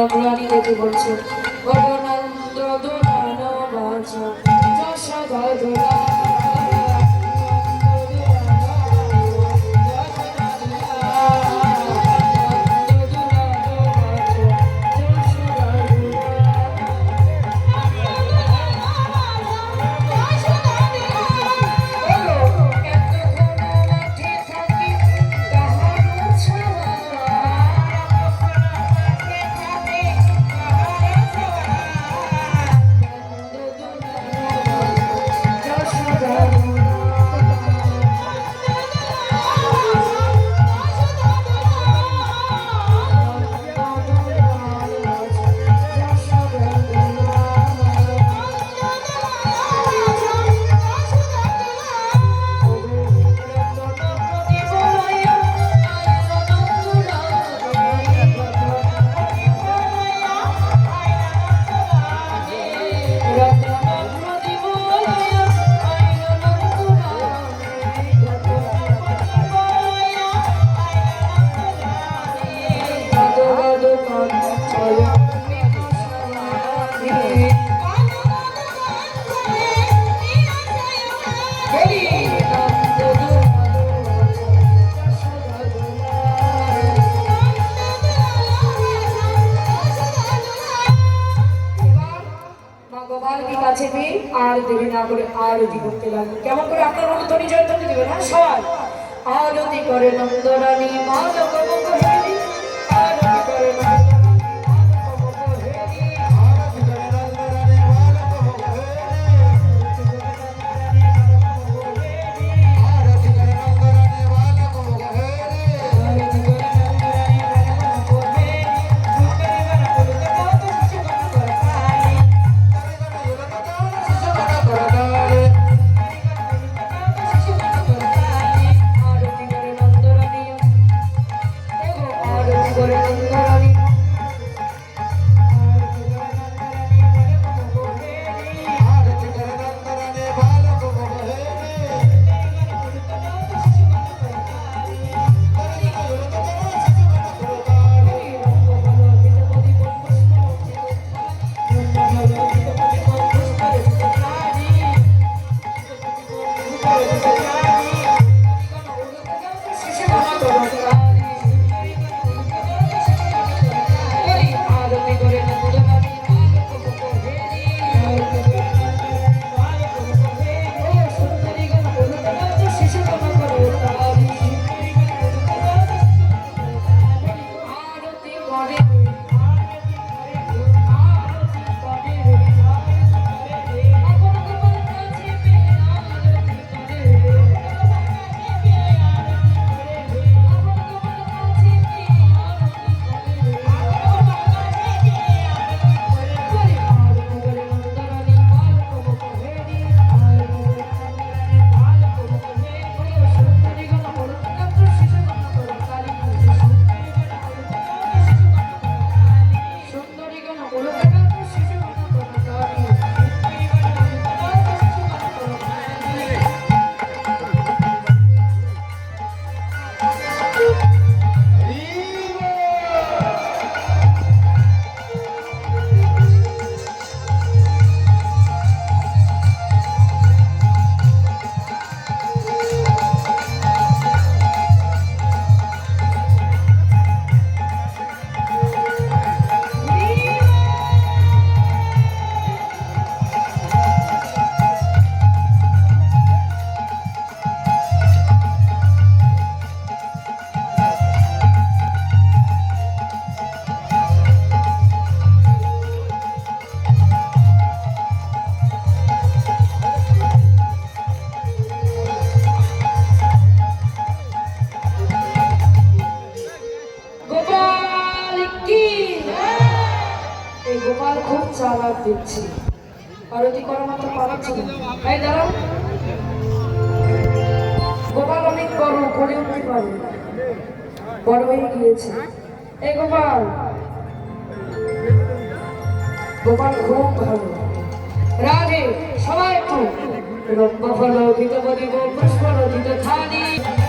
নন্দরানী দেখে বলছে কাছে পেয়ে আর দেবে না করে আরতি করতে কেমন করে আপনার মতো ধনী জয়ধ্বনি দেবে না? সবাই আরতি করে নন্দরানী, মা এই গোপাল খুব চালাক দেখছি। আরতি করা মাত্র পালাচ্ছে না। এই দাঁড়াও। গোপাল অনেক বড়, করে উঠতে পারে। বড় হয়ে গিয়েছে। এই গোপাল। গোপাল খুব ভালো। রাধে, সবাই একটু। রম্ব ফল গীত বদিব পুষ্প রচিত থানি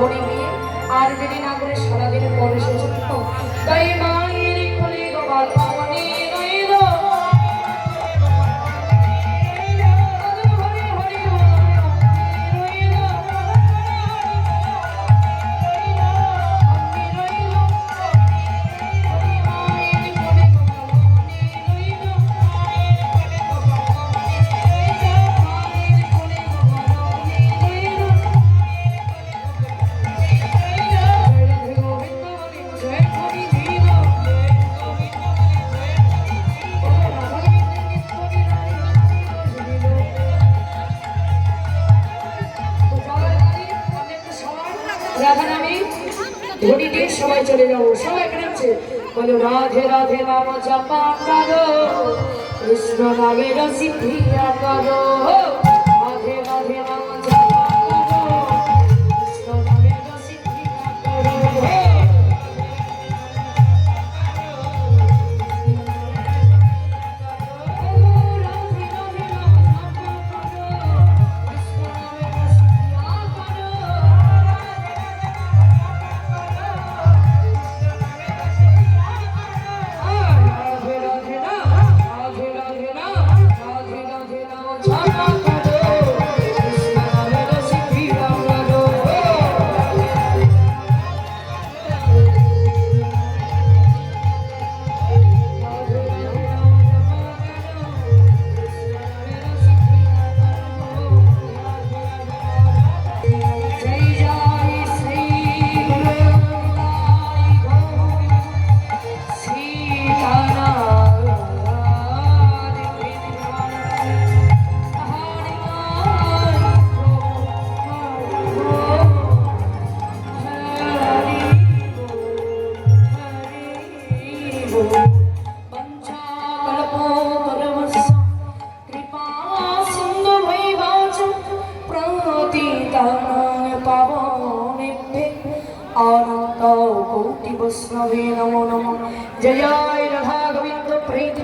লবণে দিয়ে আর দেরি না করে সারাদিন পরে তো তাই সবাই আছে? বলো রাধে রাধে নাম জপা করো কৃষ্ণ নামের সিদ্ধি করো আনন্দ কোটি বৈষ্ণবে নমো নমো জয় রাধা গোবিন্দ প্রীতি